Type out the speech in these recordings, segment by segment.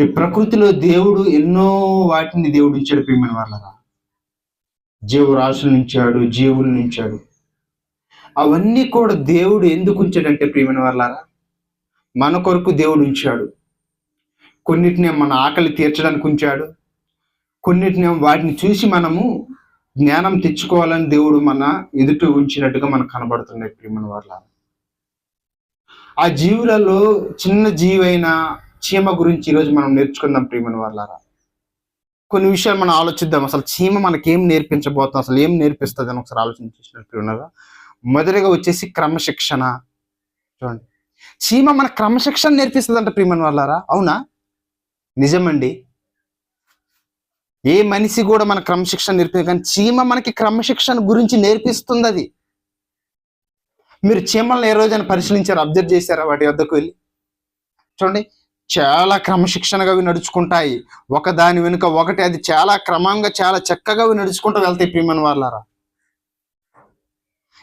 ఈ ప్రకృతిలో దేవుడు ఎన్నో వాటిని దేవుడు ఇచ్చాడు ప్రియమైన జీవు జీవరాశులు నుంచాడు జీవులు నుంచాడు. అవన్నీ కూడా దేవుడు ఎందుకు ఉంచాడంటే ప్రియమైన వాళ్ళారా మన కొరకు దేవుడు ఉంచాడు. కొన్నిటిని మన ఆకలి తీర్చడానికి ఉంచాడు. కొన్నిటిని వాటిని చూసి మనము జ్ఞానం తెచ్చుకోవాలని దేవుడు మన ఎదుట ఉంచినట్టుగా మనకు కనబడుతున్నాయి ప్రియమైన వాళ్ళ ఆ జీవులలో చిన్న జీవైన చీమ గురించి ఈరోజు మనం నేర్చుకుందాం ప్రియమైన వాళ్ళారా కొన్ని విషయాలు మనం ఆలోచిద్దాం. అసలు చీమ మనకేం నేర్పించబోతుంది అసలు ఏం నేర్పిస్తుంది అని ఒకసారి ఆలోచించినట్టు ఉన్నదా మొదటిగా వచ్చేసి క్రమశిక్షణ. చూడండి. చీమ మన క్రమశిక్షణ నేర్పిస్తుంది అంట వాళ్ళారా అవునా? నిజమండి. ఏ మనిషి కూడా మన క్రమశిక్షణ నేర్పింది కానీ చీమ మనకి క్రమశిక్షణ గురించి నేర్పిస్తుంది అది మీరు చీమలను ఏ రోజైనా పరిశీలించారు? అబ్జర్వ్ చేశారా వాటి వద్దకు వెళ్ళి? చూడండి. చాలా క్రమశిక్షణగా అవి నడుచుకుంటాయి. ఒక దాని వెనుక ఒకటి అది చాలా క్రమంగా చాలా చక్కగా అవి నడుచుకుంటూ వెళ్తాయి ప్రియమైన వాళ్ళారా.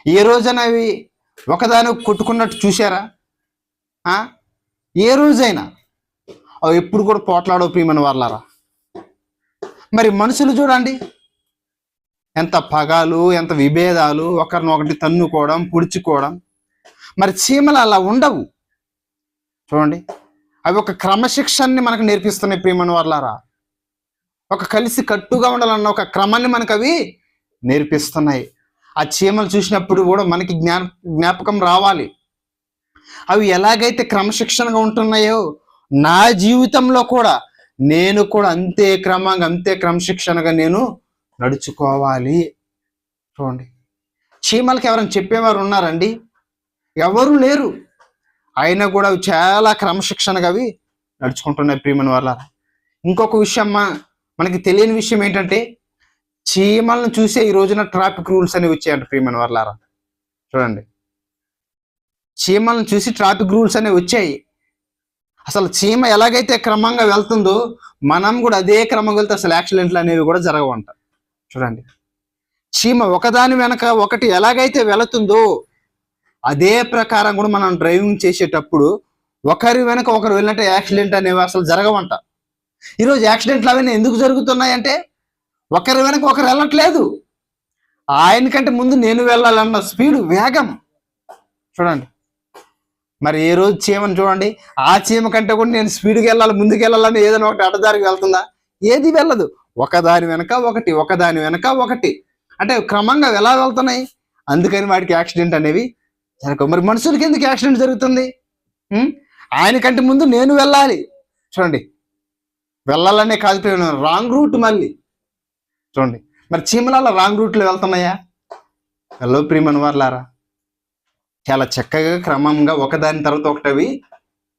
ఏ రోజైనా అవి ఒకదాని కొట్టుకున్నట్టు చూసారా ఆ? ఏ రోజైనా. అవి ఎప్పుడు కూడా పోట్లాడవు ప్రియమైన వాళ్ళారా. మరి మనుషులు చూడండి. ఎంత పగాలు ఎంత విభేదాలు ఒకరినొకటి తన్నుకోవడం పుడుచుకోవడం. మరి చీమలు అలా ఉండవు. చూడండి. అవి ఒక క్రమశిక్షణని మనకు నేర్పిస్తున్నాయి ప్రేమని వాళ్ళారా ఒక కలిసి కట్టుగా ఉండాలన్న ఒక క్రమాన్ని మనకు అవి నేర్పిస్తున్నాయి. ఆ చీమలు చూసినప్పుడు కూడా మనకి జ్ఞా జ్ఞాపకం రావాలి. అవి ఎలాగైతే క్రమశిక్షణగా ఉంటున్నాయో నా జీవితంలో కూడా నేను కూడా అంతే క్రమంగా అంతే క్రమశిక్షణగా నేను నడుచుకోవాలి. చూడండి. చీమలకి ఎవరైనా చెప్పేవారు ఉన్నారండి? ఎవరు లేరు. అయినా కూడా చాలా క్రమశిక్షణగా అవి నడుచుకుంటున్నాయి ప్రియమని వల్ల ఇంకొక విషయం మనకి తెలియని విషయం ఏంటంటే చీమలను చూసే ఈ రోజున ట్రాఫిక్ రూల్స్ అనేవి వచ్చాయంట ప్రియమని వర్లారా చూడండి. చీమలను చూసి ట్రాఫిక్ రూల్స్ అనేవి వచ్చాయి. అసలు చీమ ఎలాగైతే క్రమంగా వెళ్తుందో మనం కూడా అదే క్రమంగా వెళ్తే అసలు యాక్సిడెంట్లు అనేవి కూడా జరగవంట. చూడండి. చీమ ఒకదాని వెనక ఒకటి ఎలాగైతే వెళుతుందో అదే ప్రకారం కూడా మనం డ్రైవింగ్ చేసేటప్పుడు ఒకరి వెనక ఒకరు వెళ్ళినట్టు యాక్సిడెంట్ అనేవి అసలు జరగవంట. ఈరోజు యాక్సిడెంట్లు అవన్నీ ఎందుకు జరుగుతున్నాయంటే ఒకరి వెనక ఒకరు వెళ్ళట్లేదు. ఆయనకంటే ముందు నేను వెళ్ళాలన్న స్పీడ్ వేగం. చూడండి. మరి ఏ రోజు చీమను చూడండి. ఆ చీమ కంటే కూడా నేను స్పీడ్కి వెళ్ళాలి ముందుకు వెళ్ళాలని ఏదైనా ఒకటి అడ్డదారికి వెళ్తుందా? ఏది వెళ్ళదు. ఒకదాని వెనక ఒకటి ఒకదాని వెనక ఒకటి. అంటే క్రమంగా ఎలా వెళ్తున్నాయి? అందుకని వాడికి యాక్సిడెంట్ అనేవి జరగవు మరి మనుషులకి ఎందుకు యాక్సిడెంట్ జరుగుతుంది? ఆయన ఆయనకంటే ముందు నేను వెళ్ళాలి. చూడండి. వెళ్ళాలనే కాదు రాంగ్ రూట్ మళ్ళీ. చూడండి. మరి చీమలాల రాంగ్ రూట్లో వెళ్తున్నాయా? హలో ప్రియమన్ వాళ్ళారా చాలా చక్కగా క్రమంగా ఒకదాని తర్వాత ఒకటవి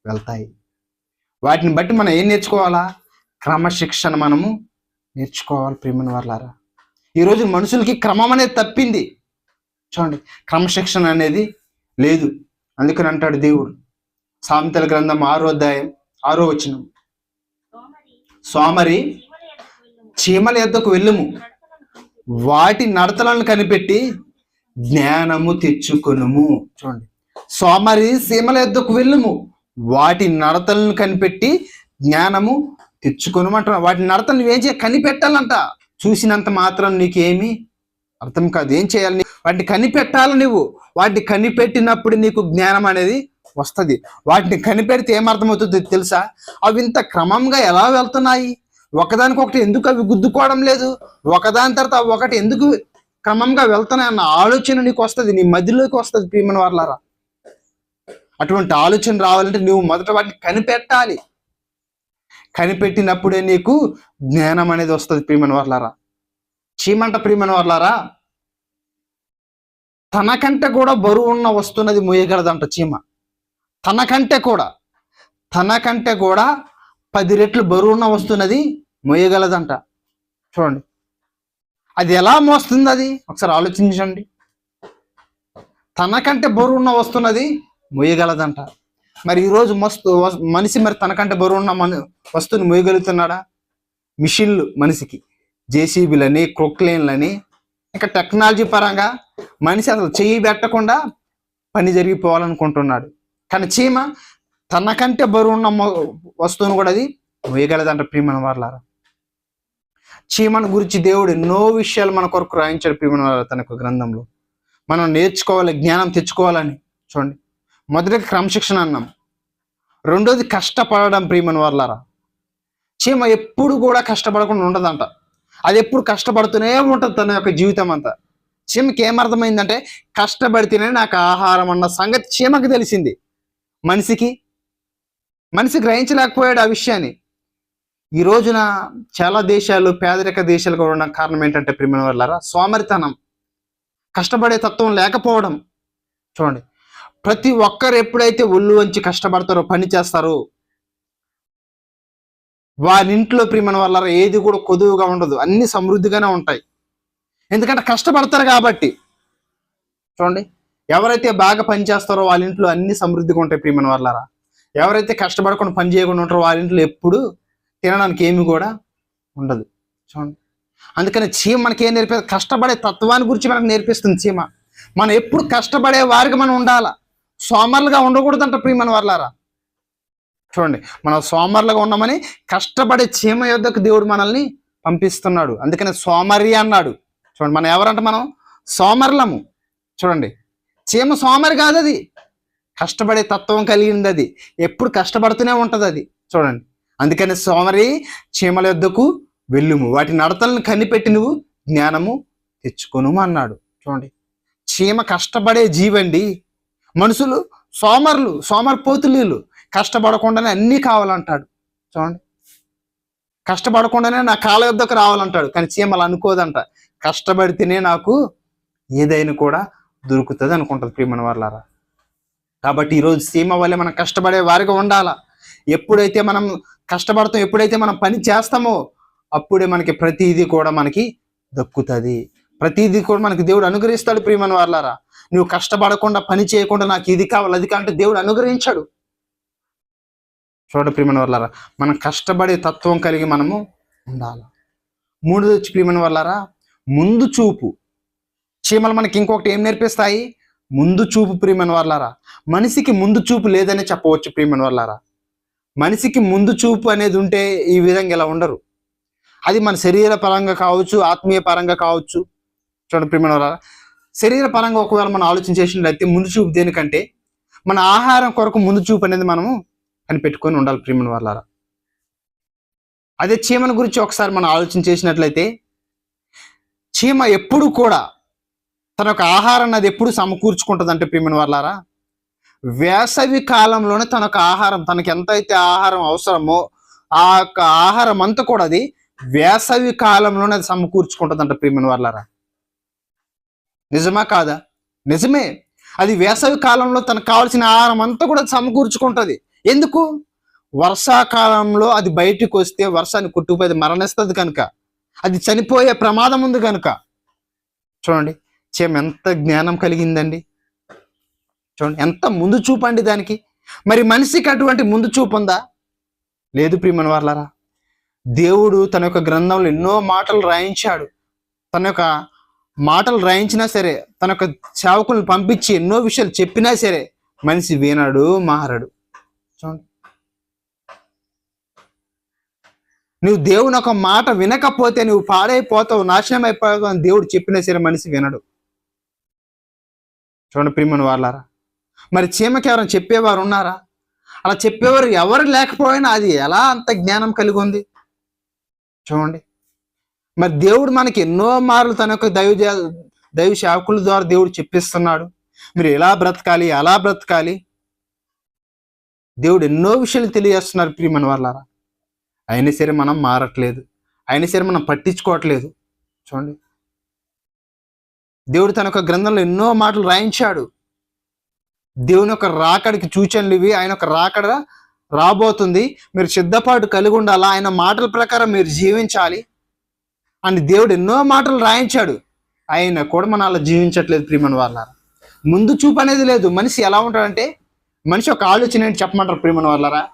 వెళ్తాయి. వాటిని బట్టి మనం ఏం నేర్చుకోవాలా? క్రమశిక్షణ మనము నేర్చుకోవాలి ప్రియమని వాళ్ళారా ఈరోజు మనుషులకి క్రమం అనేది తప్పింది. చూడండి. క్రమశిక్షణ అనేది లేదు. అందుకని అంటాడు దేవుడు. సామెతల గ్రంథం ఆరో అధ్యాయం ఆరో వచనం. సోమరి చీమల యొద్దకు వెళ్ళుము. వాటి నడతలను కనిపెట్టి జ్ఞానము తెచ్చుకొనుము. చూడండి. సోమరి సీమల యొద్దకు వెళ్ళుము. వాటి నడతలను కనిపెట్టి జ్ఞానము తెచ్చుకొను అంటున్నా వాటి నడతలు నువ్వేం చేయ కనిపెట్టాలంట. చూసినంత మాత్రం నీకేమి అర్థం కాదు. ఏం చేయాలి వాటిని కనిపెట్టాలి నువ్వు వాటిని కనిపెట్టినప్పుడు నీకు జ్ఞానం అనేది వస్తుంది. వాటిని కనిపెడితే ఏమర్థమవుతుంది తెలుసా? అవి ఇంత క్రమంగా ఎలా వెళ్తున్నాయి? ఒకదానికొకటి ఎందుకు అవి గుద్దుకోవడం లేదు? ఒకదాని తర్వాత ఒకటి ఎందుకు క్రమంగా వెళ్తున్నాయి అన్న ఆలోచన నీకు వస్తుంది. నీ మధ్యలోకి వస్తుంది ప్రియమైన వాళ్ళారా అటువంటి ఆలోచన రావాలంటే నువ్వు మొదట వాటిని కనిపెట్టాలి. కనిపెట్టినప్పుడే నీకు జ్ఞానం అనేది వస్తుంది ప్రియమైన వాళ్ళారా చీమంట ప్రియమైన వాళ్ళారా తనకంటే కూడా బరువు ఉన్న వస్తున్నది మోయగలదంట చీమ. తనకంటే కూడా తనకంటే కూడా పది రెట్లు బరువు ఉన్న వస్తున్నది మోయగలదంట. చూడండి. అది ఎలా మోస్తుంది అది ఒకసారి ఆలోచించండి. తనకంటే బరువు ఉన్న వస్తున్నది మోయగలదంట. మరి ఈరోజు మస్తు మనిషి మరి తనకంటే బరువు ఉన్న మన వస్తువుని మోయగలుగుతున్నాడా? మిషన్లు మనిషికి. జేసీబీలని క్రొక్లేన్లని ఇంకా టెక్నాలజీ పరంగా మనిషి అసలు చెయ్యి పెట్టకుండా పని జరిగిపోవాలనుకుంటున్నాడు. కానీ చీమ తనకంటే బరువు ఉన్న మొ- వస్తువును కూడా అది వేయగలదంట ప్రియమైన వాళ్ళారా చీమను గురించి దేవుడు ఎన్నో విషయాలు మన కొరకు రాయించాడు ప్రియమైన వాళ్ళ తన గ్రంథంలో. మనం నేర్చుకోవాలి జ్ఞానం తెచ్చుకోవాలని. చూడండి. మొదటిది క్రమశిక్షణ అన్నాం. రెండోది కష్టపడడం ప్రియమైన వాళ్ళారా చీమ ఎప్పుడు కూడా కష్టపడకుండా ఉండదంట. అది ఎప్పుడు కష్టపడుతూనే ఉంటుంది తన యొక్క జీవితం అంతా. చీమకి ఏమర్థమైందంటే కష్టపడితేనే నాకు ఆహారం అన్న సంగతి చీమకి తెలిసింది. మనిషికి మనిషి గ్రహించలేకపోయాడు ఆ విషయాన్ని. ఈ రోజున చాలా దేశాలు పేదరిక దేశాలు కూడా ఉన్న కారణం ఏంటంటే ప్రియమైన వాళ్ళారా సోమరితనం. కష్టపడే తత్వం లేకపోవడం. చూడండి ప్రతి ఒక్కరు ఎప్పుడైతే ఒళ్ళు వంచి కష్టపడతారో పని చేస్తారో వారి ఇంట్లో ప్రియమైన వాళ్ళ ఏది కూడా కొదువుగా ఉండదు. అన్ని సమృద్ధిగానే ఉంటాయి. ఎందుకంటే కష్టపడతారు కాబట్టి. చూడండి ఎవరైతే బాగా పని చేస్తారో వాళ్ళ ఇంట్లో అన్ని సమృద్ధిగా ఉంటాయి ప్రియమైన వాళ్ళారా. ఎవరైతే కష్టపడకుండా పని చేయకుండా ఉంటారో వాళ్ళ ఇంట్లో ఎప్పుడు తినడానికి ఏమి కూడా ఉండదు. చూడండి. అందుకని చీమ మనకి ఏం నేర్పి కష్టపడే తత్వాన్ని గురించి మనకు నేర్పిస్తుంది చీమ. మనం ఎప్పుడు కష్టపడే వారికి మనం ఉండాలా? సోమర్లుగా ఉండకూడదంట ప్రియమైన వాళ్ళారా. చూడండి మనం సోమరులుగా ఉన్నామని కష్టపడే చీమ యొద్దకు దేవుడు మనల్ని పంపిస్తున్నాడు. అందుకని సోమరి అన్నాడు. చూడండి మనం ఎవరంటే మనం? సోమరులము. చూడండి చీమ సోమరి కాదు అది కష్టపడే తత్వం కలిగింది అది ఎప్పుడు కష్టపడుతూనే ఉంటుంది అది చూడండి అందుకని సోమరి చీమల యొద్దకు వెళ్ళుము. వాటి నడతలను కనిపెట్టి నువ్వు జ్ఞానము తెచ్చుకొను అన్నాడు. చూడండి చీమ కష్టపడే జీవండి. మనుషులు సోమరులు సోమరిపోతులు కష్టపడకుండానే అన్నీ కావాలంటాడు. చూడండి. కష్టపడకుండానే నా కాళ్ళ యుద్ధకు రావాలంటాడు. కానీ చీమలు అనుకోదంట. కష్టపడితేనే నాకు ఏదైనా కూడా దొరుకుతుంది అనుకుంటుంది ప్రియమైన వాళ్ళారా కాబట్టి ఈరోజు సీమ వల్లే మనం కష్టపడే వారిగా ఉండాలా. ఎప్పుడైతే మనం కష్టపడతాం ఎప్పుడైతే మనం పని చేస్తామో అప్పుడే మనకి ప్రతిదీ కూడా మనకి దక్కుతుంది. ప్రతిదీ కూడా మనకి దేవుడు అనుగ్రహిస్తాడు ప్రియమైన వాళ్ళారా నువ్వు కష్టపడకుండా పని చేయకుండా నాకు ఇది కావాలి అది కావాలంటే దేవుడు అనుగ్రహించాడు. చూడండి ప్రియమైన వాళ్ళారా మనం కష్టపడే తత్వం కలిగి మనము ఉండాలి. మూడోది వచ్చి ప్రియమైన వాళ్ళారా ముందు చూపు. చీమలు మనకి ఇంకొకటి ఏం నేర్పిస్తాయి? ముందు చూపు ప్రియమైన వాళ్ళారా మనిషికి ముందు చూపు లేదనే చెప్పవచ్చు ప్రియమైన వాళ్ళారా మనిషికి ముందు చూపు అనేది ఉంటే ఈ విధంగా ఇలా ఉండరు. అది మన శరీర పరంగా కావచ్చు ఆత్మీయ పరంగా కావచ్చు. చూడండి ప్రియమైన వాళ్ళారా శరీర పరంగా ఒకవేళ మనం ఆలోచన చేసినట్లయితే ముందు చూపు దేనికంటే మన ఆహారం కొరకు ముందు చూపు అనేది మనము అని పెట్టుకొని ఉండాలి ప్రియమైన వాళ్ళారా? అదే చీమల గురించి ఒకసారి మనం ఆలోచన చేసినట్లయితే చీమ ఎప్పుడు కూడా తన యొక్క ఆహారాన్ని అది ఎప్పుడు సమకూర్చుకుంటుంది అంటే ప్రియమైన వాళ్ళారా? వేసవి కాలంలోనే తన యొక్క ఆహారం తనకి ఎంతైతే ఆహారం అవసరమో ఆ యొక్క ఆహారం అంతా కూడా అది వేసవి కాలంలోనే అది సమకూర్చుకుంటుంది అంట ప్రియమైన వాళ్ళారా? నిజమా కాదా? నిజమే. అది వేసవి కాలంలో తనకు కావాల్సిన ఆహారం అంతా కూడా సమకూర్చుకుంటుంది. ఎందుకు? వర్షాకాలంలో అది బయటికి వస్తే వర్షాన్ని కొట్టుకుపోయి మరణిస్తుంది కనుక. అది చనిపోయే ప్రమాదం ఉంది కనుక. చూడండి చేమ ఎంత జ్ఞానం కలిగిందండి. చూడండి ఎంత ముందు చూపండి దానికి. మరి మనిషికి అటువంటి ముందు చూపు ఉందా? లేదు ప్రియమణ వాళ్ళారా దేవుడు తన యొక్క గ్రంథంలో ఎన్నో మాటలు రాయించాడు. తన యొక్క మాటలు రాయించినా సరే తన యొక్క సేవకులను పంపించి ఎన్నో విషయాలు చెప్పినా సరే మనిషి వినడు మారడు. చూడండి నువ్వు దేవుని ఒక మాట వినకపోతే నువ్వు పాడైపోతావు నాశనం అయిపోతావు అని దేవుడు చెప్పినా సరే మనిషి వినడు. చూడండి ప్రియమని వాళ్ళారా మరి చీమకి ఎవరైనా చెప్పేవారు ఉన్నారా? అలా చెప్పేవారు ఎవరు లేకపోయినా అది ఎలా అంత జ్ఞానం కలిగి ఉంది? చూడండి. మరి దేవుడు మనకి ఎన్నో మార్లు తన యొక్క దైవ దైవ సేవకుల ద్వారా దేవుడు చెప్పిస్తున్నాడు. మీరు ఎలా బ్రతకాలి ఎలా బ్రతకాలి? దేవుడు ఎన్నో విషయాలు తెలియజేస్తున్నారు ప్రియమని వాళ్ళారా? అయినా సరే మనం మారట్లేదు. అయినా సరే మనం పట్టించుకోవట్లేదు. చూడండి. దేవుడు తన యొక్క గ్రంథంలో ఎన్నో మాటలు రాయించాడు. దేవుని యొక్క రాకడికి సూచనలు ఇవి. ఆయన యొక్క రాకడ రాబోతుంది. మీరు సిద్ధపాటు కలిగి ఉండాలా? ఆయన మాటల ప్రకారం మీరు జీవించాలి. అని దేవుడు ఎన్నో మాటలు రాయించాడు. ఆయన కూడా మన అలా జీవించట్లేదు ప్రియమని వాళ్ళ ముందు చూపు అనేది లేదు. మనిషి ఎలా ఉంటాడంటే మనిషి ఒక ఆలోచన ఏంటి చెప్పమంటారు ప్రియమని వాళ్ళరా?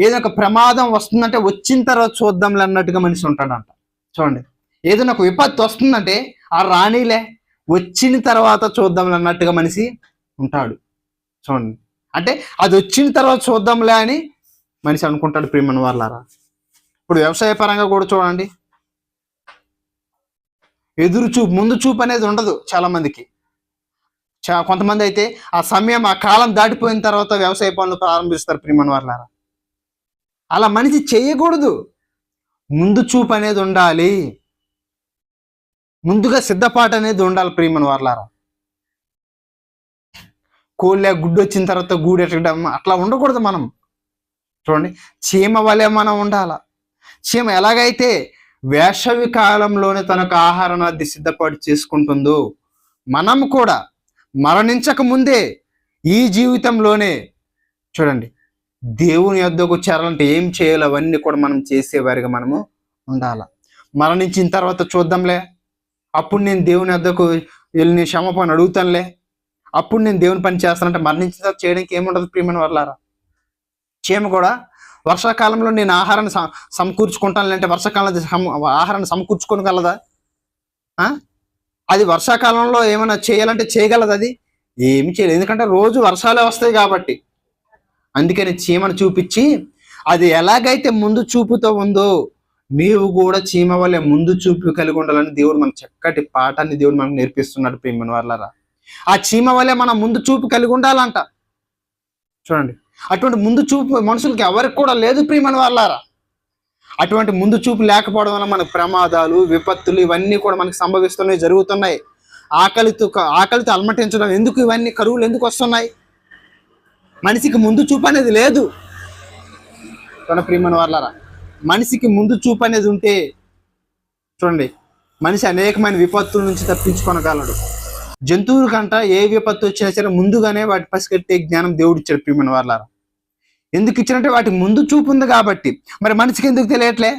ఏదైనా ఒక ప్రమాదం వస్తుందంటే వచ్చిన తర్వాత చూద్దాంలే అన్నట్టుగా మనిషి ఉంటాడంట. చూడండి. ఏదైనా ఒక విపత్తు వస్తుందంటే ఆ రాణిలే వచ్చిన తర్వాత చూద్దాంలే అన్నట్టుగా మనిషి ఉంటాడు. చూడండి. అంటే అది వచ్చిన తర్వాత చూద్దాంలే అని మనిషి అనుకుంటాడు ప్రేమను వాళ్ళారా. ఇప్పుడు వ్యవసాయ పరంగా కూడా చూడండి. ఎదురు చూపు ముందు చూపు అనేది ఉండదు చాలా మందికి కొంతమంది అయితే ఆ సమయం ఆ కాలం దాటిపోయిన తర్వాత వ్యవసాయ పనులు ప్రారంభిస్తారు ప్రియమైన వర్లారా అలా మనిషి చేయకూడదు. ముందు చూపు అనేది ఉండాలి. ముందుగా సిద్ధపాటు అనేది ఉండాలి ప్రియమైన వర్లారా కోళ్ళ గుడ్డు వచ్చిన తర్వాత గూడు ఎట్టడం అట్లా ఉండకూడదు మనం. చూడండి చీమ వలె మనం ఉండాల? చీమ ఎలాగైతే వేసవి కాలంలోనే తనకు ఆహారాన్ని సిద్ధపాటు చేసుకుంటుందో మనం కూడా మరణించక ముందే ఈ జీవితంలోనే చూడండి దేవుని యొద్దకు చేరాలంటే ఏం చేయాలి అవన్నీ కూడా మనం చేసేవారిగా మనము ఉండాల? మరణించిన తర్వాత చూద్దాంలే. అప్పుడు నేను దేవుని వద్దకు వెళ్ళి నేను క్షమాపణ అడుగుతానులే. అప్పుడు నేను దేవుని పని చేస్తానంటే మరణించిన తర్వాత చేయడానికి ఏముండదు ప్రియమైన వాళ్ళారా చీమ కూడా వర్షాకాలంలో నేను ఆహారాన్ని సమకూర్చుకుంటాను లేదంటే వర్షాకాలంలో ఆహారాన్ని సమకూర్చుకోగలదా? అది వర్షాకాలంలో ఏమైనా చేయాలంటే చేయగలదు అది? ఏమి చేయలేదు. ఎందుకంటే రోజు వర్షాలే వస్తాయి కాబట్టి. అందుకని చీమను చూపించి అది ఎలాగైతే ముందు చూపుతో ఉందో నీవు కూడా చీమ వల్లే ముందు చూపు కలిగి ఉండాలని దేవుడు మన చక్కటి పాఠాన్ని దేవుడు మనకు నేర్పిస్తున్నాడు ప్రేమను వాళ్ళరా ఆ చీమ వల్లే మనం ముందు చూపు కలిగి ఉండాలంట. చూడండి. అటువంటి ముందు చూపు మనుషులకి ఎవరికి కూడా లేదు ప్రియమని వాళ్ళారా అటువంటి ముందు చూపు లేకపోవడం వల్ల మనకు ప్రమాదాలు విపత్తులు ఇవన్నీ కూడా మనకు సంభవిస్తున్నాయి జరుగుతున్నాయి. ఆకలితో ఆకలితో అలమటించడం ఎందుకు? ఇవన్నీ కరువులు ఎందుకు వస్తున్నాయి? మనిషికి ముందు చూపు అనేది లేదు. చూడండి ప్రియమని వాళ్ళారా మనిషికి ముందు చూపు అనేది ఉంటే చూడండి మనిషి అనేకమైన విపత్తుల నుంచి తప్పించుకొనగలడు. జంతువుల కంట ఏ విపత్తు వచ్చినా సరే ముందుగానే వాటి పసిగట్టే జ్ఞానం దేవుడు ఇచ్చాడు ప్రియమైన వాళ్ళారా ఎందుకు ఇచ్చినట్టే వాటికి ముందు చూపు ఉంది కాబట్టి. మరి మనిషికి ఎందుకు తెలియట్లే?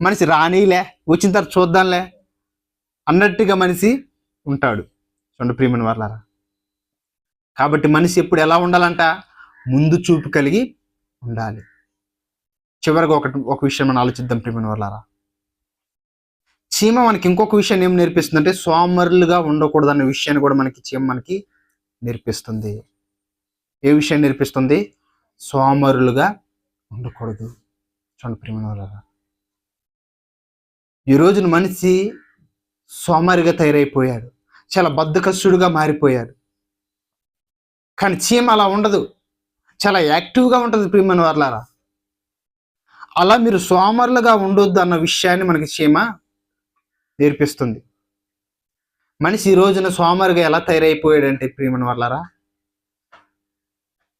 మనిషి రానీలే వచ్చిన తర్వాత చూద్దాంలే అన్నట్టుగా మనిషి ఉంటాడు. చూడండి ప్రియమైన వాళ్ళారా కాబట్టి మనిషి ఎప్పుడు ఎలా ఉండాలంట? ముందు చూపు కలిగి ఉండాలి. చివరిగా ఒకటి ఒక విషయం మనం ఆలోచిద్దాం ప్రియమైన వాళ్ళారా చీమ మనకి ఇంకొక విషయం ఏం నేర్పిస్తుందంటే సోమరులుగా ఉండకూడదు అనే విషయాన్ని కూడా మనకి చీమ మనకి నేర్పిస్తుంది. ఏ విషయం నేర్పిస్తుంది? సోమరులుగా ఉండకూడదు. చూడండి వాళ్ళారా ఈ రోజున మనిషి సోమరిగా తయారైపోయాడు. చాలా బద్ధకస్తుడుగా మారిపోయాడు. కానీ చీమ అలా ఉండదు. చాలా యాక్టివ్గా ఉంటుంది ప్రియమైన వాళ్ళారా అలా మీరు సోమరులుగా ఉండొద్దు అన్న విషయాన్ని మనకి చీమ నేర్పిస్తుంది. మనిషి ఈ రోజున సోమరిగా ఎలా తయారైపోయాడంటే ప్రియమైన వాళ్ళారా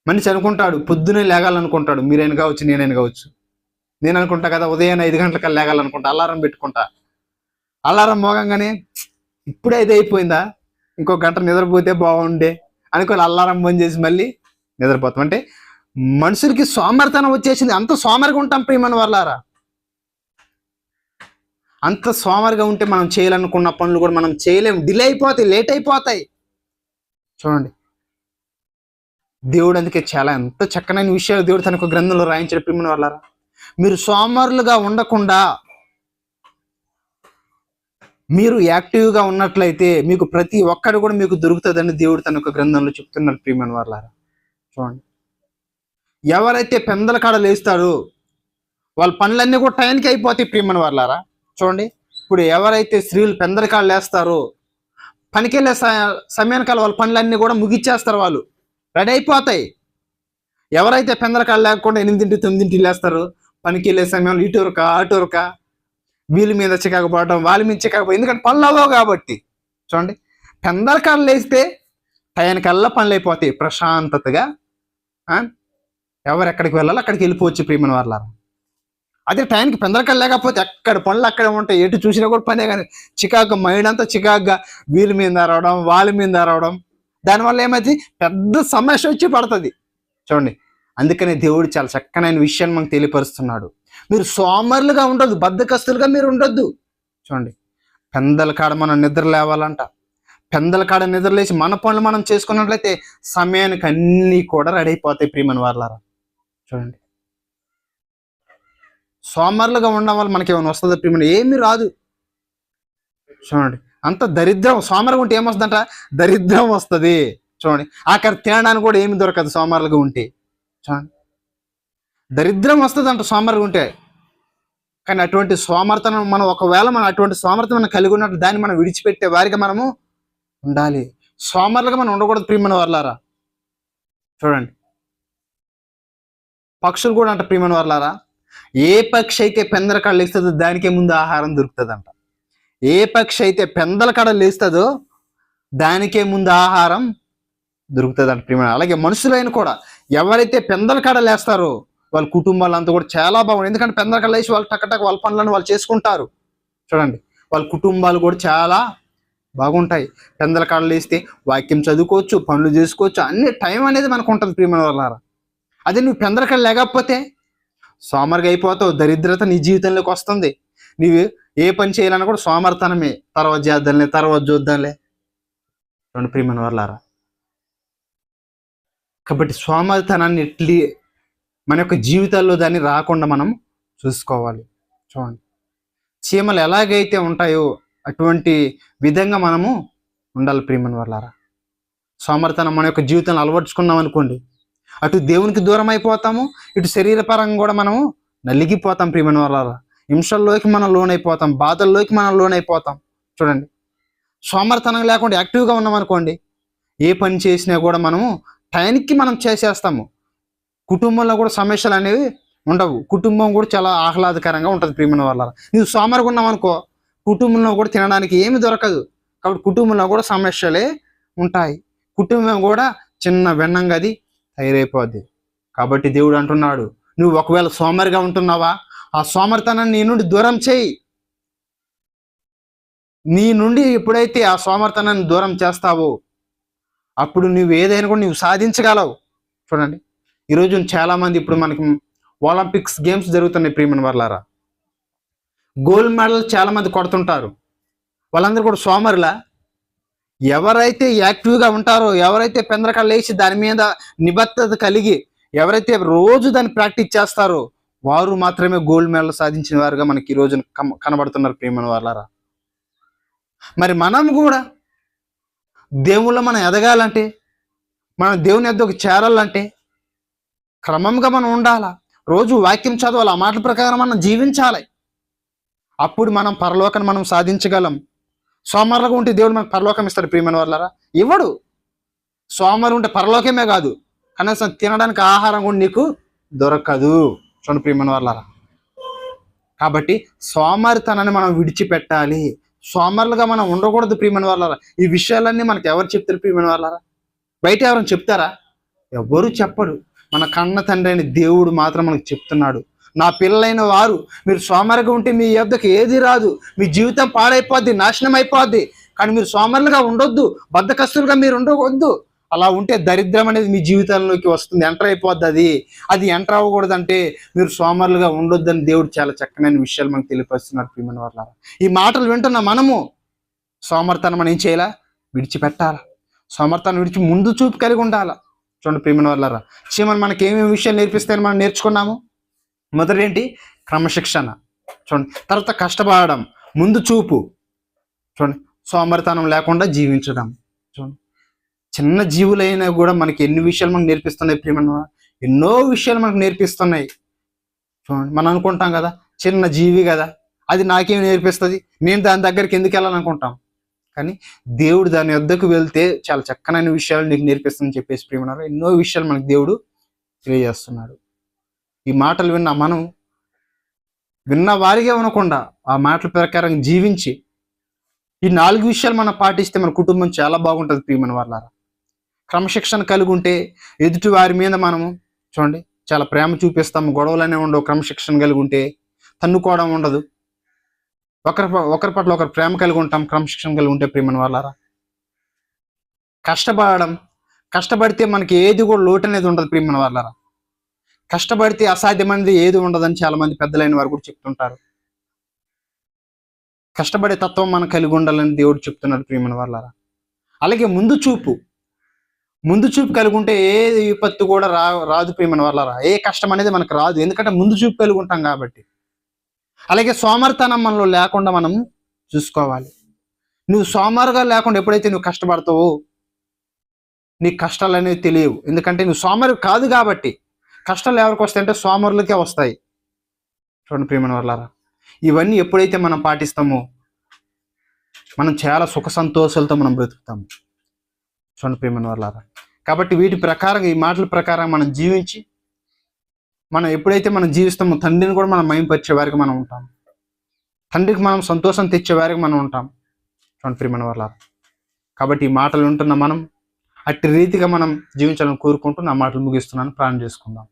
మనిషి అనుకుంటాడు పొద్దునే లేగాలనుకుంటాడు మీరైనా కావచ్చు నేనైనా కావచ్చు. నేను అనుకుంటా కదా ఉదయం ఐదు గంటలకల్లా లేగాలనుకుంటా అలారం పెట్టుకుంటా. అలారం మోగంగానే ఇప్పుడే అయితే అయిపోయిందా? ఇంకో గంట నిద్రపోతే బాగుండే అనుకోని అల్లారం బంద్ చేసి మళ్ళీ నిద్రపోతాం. అంటే మనుషులకి సోమరితనం వచ్చేసింది. అంత సోమరిగా ఉంటాం ప్రియమని వాళ్ళారా అంత సోమరిగా ఉంటే మనం చేయాలనుకున్న పనులు కూడా మనం చేయలేము డిలే అయిపోతాయి లేట్ అయిపోతాయి. చూడండి. దేవుడు అందుకే చాలా ఎంత చక్కనైన విషయాలు దేవుడు తన యొక్క గ్రంథంలో రాయించిన ప్రియమైన వాళ్ళారా? మీరు సోమరులుగా ఉండకుండా మీరు యాక్టివ్గా ఉన్నట్లయితే మీకు ప్రతి ఒక్కరు కూడా మీకు దొరుకుతుందని దేవుడు తన యొక్క గ్రంథంలో చెప్తున్నారు ప్రియమైన వాళ్ళారా? చూడండి. ఎవరైతే పెందల కాడ లేస్తారో వాళ్ళ పనులన్నీ కూడా టైంకి అయిపోతాయి ప్రియమైన వాళ్ళారా? చూడండి. ఇప్పుడు ఎవరైతే స్త్రీలు పెందల కాడ లేస్తారో పనికెళ్ళే స- వాళ్ళ పనులన్నీ కూడా ముగిచ్చేస్తారు వాళ్ళు. రెడీ అయిపోతాయి. ఎవరైతే పెందల లేకుండా ఎనిమిదింటి తొమ్మిదింటి లేస్తారు పనికి వెళ్ళే సమయంలో ఇటురక అటురక వీళ్ళ మీద చికాకపోవడం వాళ్ళ మీద చికాకపోవడం ఎందుకంటే పనులు అవ్వవు కాబట్టి. చూడండి పెందల లేస్తే టయానికల్లా పనులు అయిపోతాయి ప్రశాంతతగా. ఎవరు ఎక్కడికి వెళ్ళాలో అక్కడికి వెళ్ళిపోవచ్చు ప్రియమైన వాళ్ళ అదే టైంకి పెందలకల్ లేకపోతే ఎక్కడ పనులు అక్కడే ఉంటాయి. ఎటు చూసినా కూడా పనే కానీ చికాకు మైండ్ అంతా చికాకుగా. వీళ్ళ మీద రావడం వాళ్ళ మీద రావడం దానివల్ల ఏమైంది? పెద్ద సమస్య వచ్చి పడుతుంది. చూడండి. అందుకనే దేవుడు చాలా చక్కనైన విషయాన్ని మనకు తెలియపరుస్తున్నాడు. మీరు సోమరులుగా ఉండొద్దు బద్దకస్తులుగా మీరు ఉండొద్దు. చూడండి. పెందల కాడ మనం నిద్ర లేవాలంట. పెందల కాడ నిద్ర లేచి మన పనులు మనం చేసుకున్నట్లయితే సమయానికి అన్నీ కూడా రెడీ అయిపోతాయి ప్రియమని వాళ్ళారా చూడండి. సోమరులుగా ఉండడం వల్ల మనకేమైనా ఏమైనా వస్తుందా ప్రియమని? ఏమీ రాదు. చూడండి. అంత దరిద్రం. సోమరుగా ఉంటే ఏమొస్తుందంట? దరిద్రం వస్తుంది. చూడండి. ఆఖరి తినడానికి కూడా ఏమి దొరకదు సోమరులుగా ఉంటే. చూడండి. దరిద్రం వస్తుంది అంట ఉంటే. కానీ అటువంటి సోమర్థనం మనం ఒకవేళ మనం అటువంటి సోమర్థం మనం కలిగి ఉన్నట్టు దాన్ని మనం విడిచిపెట్టే వారికి మనము ఉండాలి. సోమరులుగా మనం ఉండకూడదు ప్రియమైన వర్లారా. చూడండి. పక్షులు కూడా అంట ప్రియమైన వర్లారా. ఏ పక్షి అయితే పెందల కడ దానికే ముందు ఆహారం దొరుకుతుందంట. ఏ పక్షి అయితే పెందల కడ లేస్తుందో దానికే ముందు ఆహారం దొరుకుతుందంట ప్రియమైన అలాగే మనుషులైన కూడా ఎవరైతే పెందల కడ లేస్తారో వాళ్ళ కుటుంబాలు అంతా కూడా చాలా బాగుంది ఎందుకంటే పెందల కడ లేచి వాళ్ళు టక్ వాళ్ళ పనులను వాళ్ళు చేసుకుంటారు. చూడండి వాళ్ళ కుటుంబాలు కూడా చాలా బాగుంటాయి. పెందల కాడలు వేస్తే వాక్యం చదువుకోవచ్చు పనులు చేసుకోవచ్చు. అన్ని టైం అనేది మనకు ఉంటుంది ప్రియమైన వాళ్ళారా అదే నువ్వు పెందల కాడ లేకపోతే సోమరిగా అయిపోతావు దరిద్రత నీ జీవితంలోకి వస్తుంది. నీవు ఏ పని చేయాలన్నా కూడా సోమర్థనమే తర్వాత చేద్దాంలే తర్వాత చూద్దాంలే. రెండు ప్రియమైన వర్లారా కాబట్టి సోమర్థనాన్ని ఎట్లీ మన యొక్క జీవితాల్లో దాన్ని రాకుండా మనం చూసుకోవాలి. చూడండి. చీమలు ఎలాగైతే ఉంటాయో అటువంటి విధంగా మనము ఉండాలి ప్రియమైన వాళ్ళారా సోమర్థనం మన యొక్క జీవితాన్ని అలవర్చుకున్నాం అనుకోండి అటు దేవునికి దూరం అయిపోతాము ఇటు శరీరపరంగా కూడా మనము నలిగిపోతాం ప్రియమైన వాళ్ళారా హింసల్లోకి మనం లోన్ అయిపోతాం బాధల్లోకి మనం లోన్ అయిపోతాం చూడండి. సోమర్థనం లేకుండా యాక్టివ్గా ఉన్నాం అనుకోండి ఏ పని చేసినా కూడా మనము టైంకి మనం చేసేస్తాము. కుటుంబంలో కూడా సమస్యలు అనేవి ఉండవు. కుటుంబం కూడా చాలా ఆహ్లాదకరంగా ఉంటుంది ప్రియమైన వాళ్ళ నువ్వు సోమరిగా ఉన్నావు అనుకో కుటుంబంలో కూడా తినడానికి ఏమి దొరకదు. కాబట్టి కుటుంబంలో కూడా సమస్యలే ఉంటాయి. కుటుంబం కూడా చిన్న వెన్నంగది తయారైపోద్ది. కాబట్టి దేవుడు అంటున్నాడు నువ్వు ఒకవేళ సోమరిగా ఉంటున్నావా? ఆ సోమర్తనాన్ని నీ నుండి దూరం చేయి. నీ నుండి ఎప్పుడైతే ఆ సోమర్తనాన్ని దూరం చేస్తావో అప్పుడు నువ్వు ఏదైనా కూడా నువ్వు సాధించగలవు. చూడండి. ఈరోజు చాలామంది ఇప్పుడు మనకి ఒలింపిక్స్ గేమ్స్ జరుగుతున్నాయి ప్రియమైన వర్లారా. గోల్డ్ మెడల్ చాలామంది కొడుతుంటారు. వాళ్ళందరూ కూడా సోమరులా? ఎవరైతే యాక్టివ్గా ఉంటారో ఎవరైతే పెందరకాలు లేచి దాని మీద నిబద్ధత కలిగి ఎవరైతే రోజు దాన్ని ప్రాక్టీస్ చేస్తారో వారు మాత్రమే గోల్డ్ మెడల్ సాధించిన వారుగా మనకి ఈ రోజున కనబడుతున్నారు ప్రియమైన వాళ్ళారా మరి మనం కూడా దేవుళ్ళ మనం ఎదగాలంటే మనం దేవుని ఎద్దకు చేరాలంటే క్రమంగా మనం ఉండాలా? రోజు వాక్యం చదవాలి ఆ మాటల ప్రకారం మనం జీవించాలి. అప్పుడు మనం పరలోకాన్ని మనం సాధించగలం. సోమరులుగా ఉంటే దేవుడు మనకు పరలోకం ఇస్తాడు ప్రియమైన వాళ్ళరా ఇవ్వడు. సోమరు ఉంటే పరలోకమే కాదు. కనీసం తినడానికి ఆహారం కూడా నీకు దొరకదు. చూడండి ప్రియమైన వాళ్ళారా. కాబట్టి సోమరితనాన్ని మనం విడిచిపెట్టాలి. సోమరులుగా మనం ఉండకూడదు ప్రియమైన వాళ్ళారా. ఈ విషయాలన్నీ మనకు ఎవరు చెప్తారు ప్రియమైన వాళ్ళారా? బయట ఎవరైనా చెప్తారా? ఎవరు చెప్పడు మన కన్న తండ్రి అయిన దేవుడు మాత్రం మనకు చెప్తున్నాడు. నా పిల్లలైన వారు మీరు సోమరుగా ఉంటే మీ యొద్దకు ఏది రాదు. మీ జీవితం పాడైపోద్ది నాశనం అయిపోద్ది. కానీ మీరు సోమరులుగా ఉండొద్దు బద్దకస్తులుగా మీరు ఉండవద్దు అలా ఉంటే దరిద్రం అనేది మీ జీవితంలోకి వస్తుంది. ఎంటర్ అయిపోద్ది అది. అది ఎంటర్ అవ్వకూడదంటే మీరు సోమరులుగా ఉండొద్దని దేవుడు చాలా చక్కనైన విషయాలు మనకు తెలియపరుస్తున్నారు ప్రియమైన వాళ్ళ ఈ మాటలు వింటున్న మనము సోమర్తనం మనం ఏం చేయాలా? విడిచిపెట్టాలా? సోమర్తనం విడిచి ముందు చూపు కలిగి ఉండాలా? చూడండి ప్రియమైన వాళ్ళరా చీమని మనకి ఏమేమి విషయాలు నేర్పిస్తాయని మనం నేర్చుకున్నాము? మొదటేంటి ఏంటి క్రమశిక్షణ. చూడండి తర్వాత కష్టపడడం ముందు చూపు. చూడండి సోమరితనం లేకుండా జీవించడం. చూడండి చిన్న జీవులైనా కూడా మనకి ఎన్ని విషయాలు మనకు నేర్పిస్తున్నాయి ప్రియమైన ఎన్నో విషయాలు మనకు నేర్పిస్తున్నాయి. చూడండి మనం అనుకుంటాం కదా చిన్న జీవి కదా అది నాకేం నేర్పిస్తుంది? నేను దాని దగ్గరికి ఎందుకు వెళ్ళాలనుకుంటాం? కానీ దేవుడు దాని వద్దకు వెళ్తే చాలా చక్కనైన విషయాలు నీకు నేర్పిస్తుందని చెప్పేసి ప్రియమన్నారు ఎన్నో విషయాలు మనకు దేవుడు తెలియజేస్తున్నాడు. ఈ మాటలు విన్న మనం విన్న వారిగా ఉండకుండా ఆ మాటల ప్రకారం జీవించి ఈ నాలుగు విషయాలు మనం పాటిస్తే మన కుటుంబం చాలా బాగుంటుంది ప్రియమైన వాళ్ళారా క్రమశిక్షణ కలిగి ఉంటే ఎదుటి వారి మీద మనము చూడండి చాలా ప్రేమ చూపిస్తాము. గొడవలనే ఉండవు క్రమశిక్షణ కలిగి ఉంటే తన్నుకోవడం ఉండదు. ఒకరి ఒకరి పట్ల ఒకరు ప్రేమ కలిగి ఉంటాం క్రమశిక్షణ కలిగి ఉంటే ప్రేమని వాళ్ళారా? కష్టపడడం కష్టపడితే మనకి ఏది కూడా లోటు అనేది ఉండదు ప్రియమైన వాళ్ళారా? కష్టపడితే అసాధ్యమైనది ఏది ఉండదని చాలామంది పెద్దలైన వారు కూడా చెప్తుంటారు. కష్టపడే తత్వం మనం కలిగి ఉండాలని దేవుడు చెప్తున్నాడు ప్రియమైన వాళ్ళారా? అలాగే ముందు చూపు. ముందు చూపు కలిగి ఉంటే ఏ విపత్తు కూడా రా రాదు ప్రియమైన రా ఏ కష్టం అనేది మనకు రాదు. ఎందుకంటే ముందు చూపు కలిగి ఉంటాం కాబట్టి. అలాగే సోమరితనం మనలో లేకుండా మనం చూసుకోవాలి. నువ్వు సోమరుగా లేకుండా ఎప్పుడైతే నువ్వు కష్టపడతావో నీ కష్టాలు అనేవి తెలియవు. ఎందుకంటే నువ్వు సోమరు కాదు కాబట్టి. కష్టాలు ఎవరికి వస్తాయంటే సోమరులకే వస్తాయి. చూడండి ప్రియమైన వాళ్ళారా. ఇవన్నీ ఎప్పుడైతే మనం పాటిస్తామో మనం చాలా సుఖ సంతోషాలతో మనం బ్రతుకుతాము చూడండి ప్రియమైన వాళ్ళారా. కాబట్టి వీటి ప్రకారం ఈ మాటల ప్రకారం మనం జీవించి మనం ఎప్పుడైతే మనం జీవిస్తామో తండ్రిని కూడా మనం మయంపరిచే వారికి మనం ఉంటాం. తండ్రికి మనం సంతోషం తెచ్చే వారికి మనం ఉంటాం. చూడండి ప్రియమైన వాళ్ళారా కాబట్టి ఈ మాటలు ఉంటున్న మనం అట్టి రీతిగా మనం జీవించాలని కోరుకుంటూ నా మాటలు ముగిస్తున్నాను. ప్రాణం చేసుకుందాం.